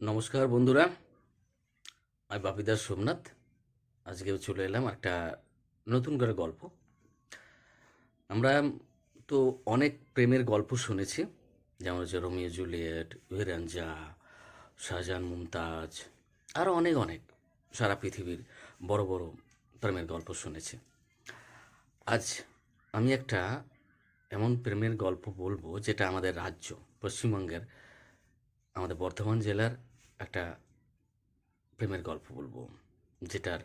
নমস্কার বন্ধুরা, আমি বাপিদাস সোমনাথ। আজকে চলে এলাম একটা নতুন করে গল্প। আমরা তো অনেক প্রেমের গল্প শুনেছি, যেমন হচ্ছে রোমিও জুলিয়েট ভিরাঞ্জা শাহজাহান মুমতাজ আরও অনেক অনেক সারা পৃথিবীর বড় বড় প্রেমের গল্প শুনেছি। আজ আমি একটা এমন প্রেমের গল্প বলব, যেটা আমাদের রাজ্য, পশ্চিমবঙ্গের আমাদের বর্ধমান জেলার একটা প্রেমের গল্প বলব, যেটার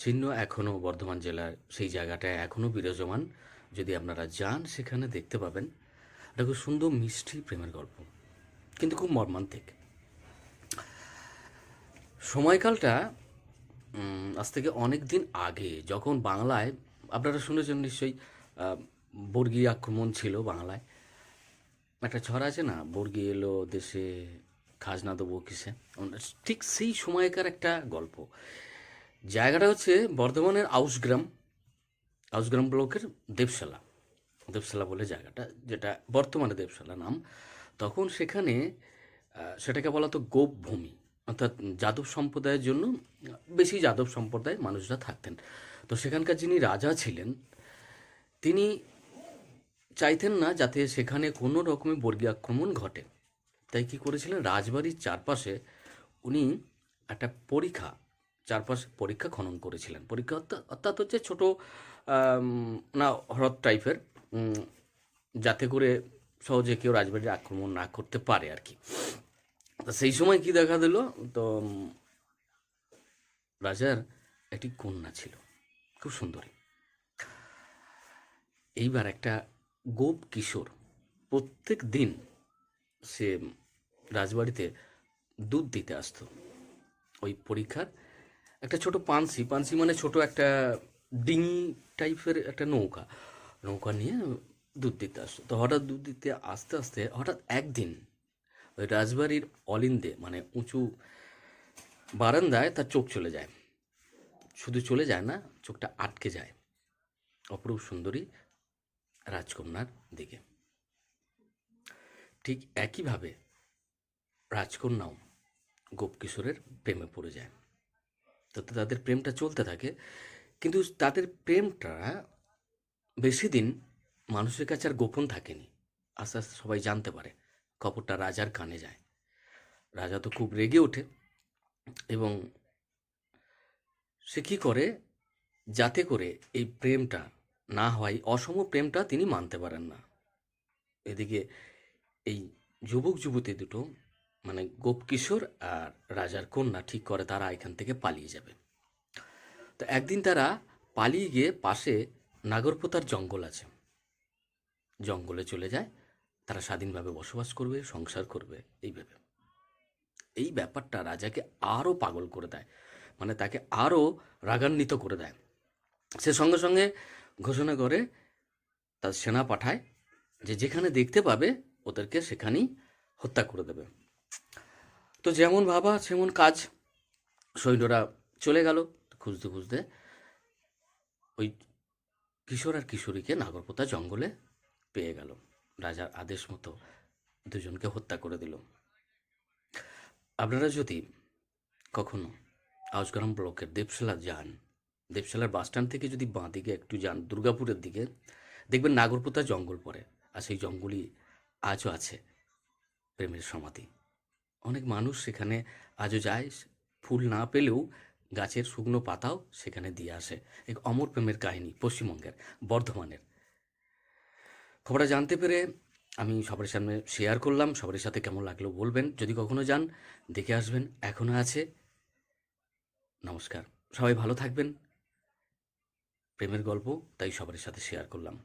চিহ্ন এখনও বর্ধমান জেলার সেই জায়গাটায় এখনও বিরাজমান। যদি আপনারা যান, সেখানে দেখতে পাবেন এটা খুব সুন্দর মিষ্টি প্রেমের গল্প, কিন্তু খুব মর্মান্তিক। সময়কালটা আজ থেকে অনেক দিন আগে যখন বাংলায়, আপনারা শুনেছেন নিশ্চয়ই বর্গীয় আক্রমণ ছিল বাংলায়। একটা ছড়া আছে না, বর্গি এলো দেশে খাজনা দেবো কিসে? ঠিক সেই সময়কার একটা গল্প। জায়গাটা হচ্ছে বর্ধমানের আউসগ্রাম আউসগ্রাম ব্লকের দেবশালা। দেবশালা বলে জায়গাটা, যেটা বর্তমানে দেবশালা নাম। তখন সেখানে সেটাকে বলা তো গোপ ভূমি অর্থাৎ যাদব সম্প্রদায়ের জন্য বেশি যাদব সম্প্রদায়ের মানুষরা থাকতেন। তো সেখানকার যিনি রাজা ছিলেন, তিনি চাইতেন না যাতে সেখানে কোনো রকমের বর্গী আক্রমণ ঘটে। তাই কি করেছিলেন? রাজবাড়ির চারপাশে উনি একটা পরীক্ষা, চারপাশে পরীক্ষা খনন করেছিলেন। পরীক্ষা অর্থাৎ- হচ্ছে ছোটো না, হ্রদ টাইপের যাতে করে সহজে কেউ রাজবাড়ির আক্রমণ না করতে পারে আর কি। তো সেই সময় কি দেখা দিল? তো রাজার একটি কন্যা ছিল, খুব সুন্দরী। এইবার একটা গোপ কিশোর প্রত্যেক দিন সে রাজবাড়িতে দুধ দিতে আসতো। ওই পরীক্ষার একটা ছোট পানসি পানসি মানে ছোট একটা ডিঙি টাইপের একটা নৌকা। নৌকা নিয়ে দুধ দিতে আসতো। তো হঠাৎ দুধ দিতে আস্তে আস্তে হঠাৎ একদিন ওই রাজবাড়ির অলিন্দে মানে উঁচু বারান্দায় তার চোখ চলে যায়। শুধু চলে যায় না, চোখটা আটকে যায় অপরূপ সুন্দরী রাজকন্যার দিকে। ঠিক একইভাবে রাজকন্যাও গোপকিশোরের প্রেমে পড়ে যায়। তো তাদের প্রেমটা চলতে থাকে, কিন্তু তাদের প্রেমটা বেশি দিন মানুষের কাছে আর গোপন থাকেনি। আস্তে আস্তে সবাই জানতে পারে, খবরটা রাজার কানে যায়। রাজা তো খুব রেগে ওঠে এবং সে কী করে, যাতে করে এই প্রেমটা না হয়, অসম প্রেমটা তিনি মানতে পারেন না। এদিকে এই যুবক যুবতী দুটো মানে গোপকিশোর আর রাজার কন্যা ঠিক করে তারা এখান থেকে পালিয়ে যাবে। তো একদিন তারা পালিয়ে গিয়ে পাশে নাগরপোতার জঙ্গল আছে। জঙ্গলে চলে যায়, তারা স্বাধীনভাবে বসবাস করবে, সংসার করবে এইভাবে এই ব্যাপারটা রাজাকে আরও পাগল করে দেয় মানে তাকে আরও রাগান্বিত করে দেয়। সে সঙ্গে সঙ্গে ঘোষণা করে, তার সেনা পাঠায় যে যেখানে দেখতে পাবে, ওদেরকে সেখানেই হত্যা করে দেবে। তো যেমন ভাবা, সেমন কাজ সৈন্যরা চলে গেল খুঁজতে খুঁজতে। ওই কিশোর আর কিশোরীকে নাগরপোতা জঙ্গলে পেয়ে গেল। রাজার আদেশ মতো দুজনকে হত্যা করে দিল। আপনারা যদি কখনো আউসগ্রাম ব্লকের দেবশালা যান, দেবশালার বাসস্ট্যান্ড থেকে যদি বাঁ দিকে একটু যান, দুর্গাপুরের দিকে, দেখবেন নাগরপোতা জঙ্গল পড়ে। আর সেই জঙ্গলই আজও আছে প্রেমের সমাধি। অনেক মানুষ সেখানে আজও যায়। ফুল না পেলেও গাছের শুকনো পাতাও সেখানে দিয়ে আসে। এক অমর প্রেমের কাহিনী পশ্চিমবঙ্গের, বর্ধমানের। খবরটা জানতে পেরে আমি সবার সামনে শেয়ার করলাম। সবার সাথে কেমন লাগল বলবেন। যদি কখনো যান, দেখে আসবেন। এখনও আছে। নমস্কার। সবাই ভালো থাকবেন। প্রেমের গল্প, তাই সবার সাথে শেয়ার করলাম।